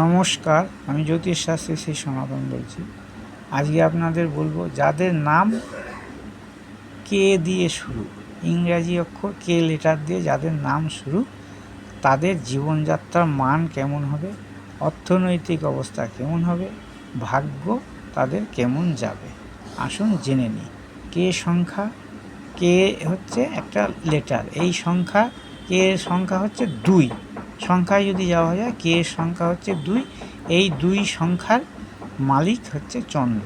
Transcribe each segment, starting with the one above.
নমস্কার, আমি জ্যোতিষ শাস্ত্রী শ্রী সনাতন বলছি। আজকে আপনাদের বলব, যাদের নাম কে দিয়ে শুরু, ইংরাজি অক্ষর কে লেটার দিয়ে যাদের নাম শুরু, তাদের জীবনযাত্রার মান কেমন হবে, অর্থনৈতিক অবস্থা কেমন হবে, ভাগ্য তাদের কেমন যাবে? আসুন জেনে নিই। কে সংখ্যা কে হচ্ছে একটা লেটার এই সংখ্যা কে সংখ্যা হচ্ছে দুই। সংখ্যায় যদি যাওয়া যায় কে এর সংখ্যা হচ্ছে দুই, এই দুই সংখ্যার মালিক হচ্ছে চন্দ্র।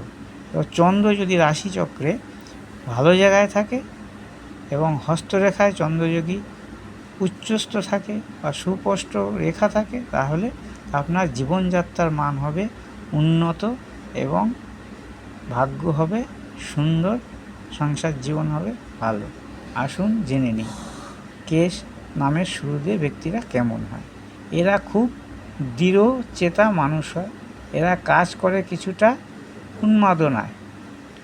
এবার চন্দ্র যদি রাশিচক্রে ভালো জায়গায় থাকে এবং হস্তরেখায় চন্দ্র যদি থাকে বা সুস্পষ্ট রেখা থাকে, তাহলে আপনার জীবনযাত্রার মান হবে উন্নত এবং ভাগ্য হবে সুন্দর, সংসার জীবন হবে ভালো। আসুন জেনে নিই কেশ নামের শুরু দিয়ে ব্যক্তিরা কেমন হয়? এরা খুব দৃঢ়, চেতা মানুষ হয়। এরা কাজ করে কিছুটা উন্মাদনায়,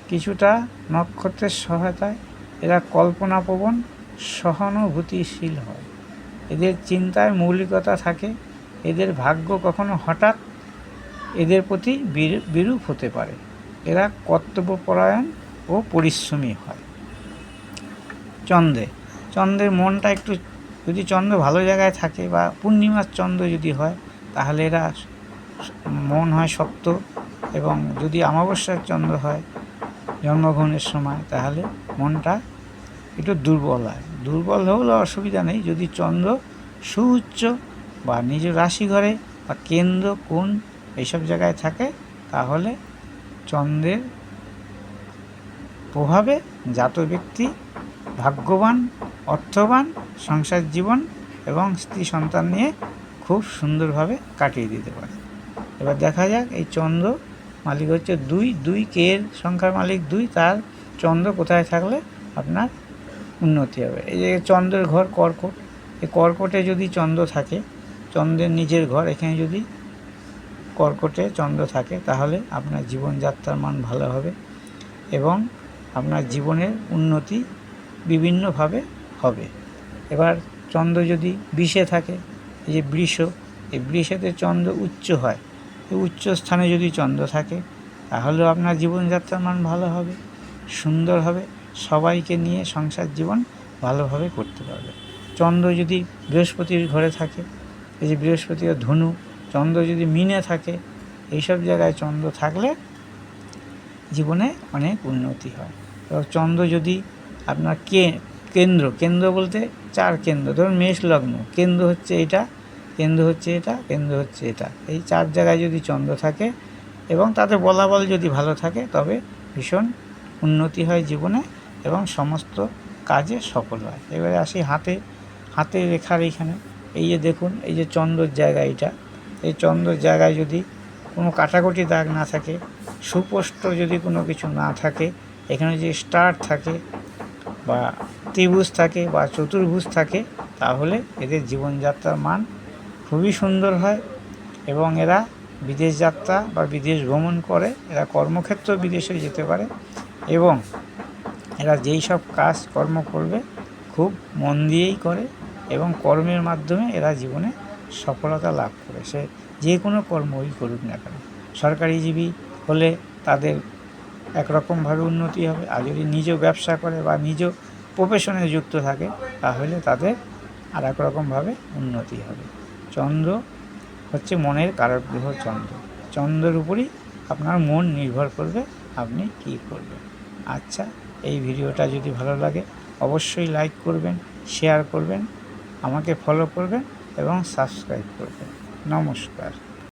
কিছুটা নক্ষত্রের সহায়তায়। এরা কল্পনাপ্রবণ, সহানুভূতিশীল হয়। এদের চিন্তায় মৌলিকতা থাকে। এদের ভাগ্য কখনো হঠাৎ এদের প্রতি বিরূ- বিরূপ হতে পারে। এরা কর্তব্যপরায়ণ ও পরিশ্রমী হয়। চন্দ্রে, চন্দ্রের মনটা একটু যদি চন্দ্র ভালো জায়গায় থাকে বা পূর্ণিমার চন্দ্র যদি হয়, তাহলে এরা মন হয় শক্ত এবং যদি অমাবস্যার চন্দ্র হয়, জন্মগ্রহণের সময়, তাহলে মনটা একটু দুর্বল হয়। দুর্বল হলেও অসুবিধা নেই। যদি চন্দ্র সুউচ্চ বা নিজ রাশি ঘরে বা কেন্দ্র কোন এইসব জায়গায় থাকে, তাহলে চন্দ্রের প্রভাবে জাত ব্যক্তি ভাগ্যবান অর্থবান, সংসার জীবন এবং স্ত্রী সন্তান নিয়ে খুব সুন্দরভাবে কাটিয়ে দিতে পারে। এবার দেখা যাক এই চন্দ্র মালিক হচ্ছে দুই দুই কে এর সংখ্যার মালিক, দুই তার চন্দ্র কোথায় থাকলে আপনার উন্নতি হবে। এই যে চন্দ্রের ঘর কর্কট, এই কর্কটে যদি চন্দ্র থাকে, চন্দ্রের নিজের ঘর এখানে যদি কর্কটে চন্দ্র থাকে, তাহলে আপনার জীবনযাত্রার মান ভালো হবে এবং আপনার জীবনের উন্নতি বিভিন্নভাবে হবে। এবার চন্দ্র যদি বিষে থাকে, এই যে বৃষ, এই বৃষেতে চন্দ্র উচ্চ হয়, এই উচ্চ স্থানে যদি চন্দ্র থাকে, তাহলেও আপনার জীবনযাত্রার মান ভালো হবে, সুন্দর হবে, সবাইকে নিয়ে সংসার জীবন ভালোভাবে করতে পারবে। চন্দ্র যদি বৃহস্পতির ঘরে থাকে, এই যে বৃহস্পতি ও ধনু, চন্দ্র যদি মিনে থাকে, এইসব জায়গায় চন্দ্র থাকলে জীবনে অনেক উন্নতি হয়। চন্দ্র যদি আপনার কে কেন্দ্র। কেন্দ্র বলতে চার কেন্দ্র। ধরুন মেষ লগ্ন। কেন্দ্র হচ্ছে এটা, কেন্দ্র হচ্ছে এটা, কেন্দ্র হচ্ছে এটা। এই চার জায়গায় যদি চন্দ্র থাকে এবং তাদের বলাবল যদি ভালো থাকে, তবে ভীষণ উন্নতি হয় জীবনে এবং সমস্ত কাজে সফল হয়। এবারে আসি হাতে হাতে রেখার এইখানে। এই যে দেখুন, এই যে চন্দ্রর জায়গা এটা এই চন্দ্রর জায়গায় যদি কোনো কাটাকুটি দাগ না থাকে, সুস্পষ্ট যদি কোনো কিছু না থাকে, এখানে যে স্টার থাকে বা ত্রিভুজ থাকে বা চতুর্ভুজ থাকে, তাহলে এদের জীবনযাত্রার মান খুবই সুন্দর হয় এবং এরা বিদেশ যাত্রা বা বিদেশ ভ্রমণ করে, এরা কর্মক্ষেত্র বিদেশে যেতে পারে এবং এরা যেই সব কাজ কর্ম করবে খুব মন দিয়েই করে এবং কর্মের মাধ্যমে এরা জীবনে সফলতা লাভ করে। সে যে কোনো কর্মই করুক না কেন। সরকারিজীবী হলে তাদের একরকমভাবে উন্নতি হবে। আর যদি নিজ ব্যবসা করে বা নিজ প্রফেশনে যুক্ত থাকে, তাহলে তাদের আর এক রকমভাবে উন্নতি হবে। চন্দ্র হচ্ছে মনের কারক চন্দ্র। চন্দ্রের উপরই আপনার মন নির্ভর করবে আপনি কী করবেন। আচ্ছা এই ভিডিওটা যদি ভালো লাগে, অবশ্যই লাইক করবেন শেয়ার করবেন, আমাকে ফলো করবেন এবং সাবস্ক্রাইব করবেন। নমস্কার।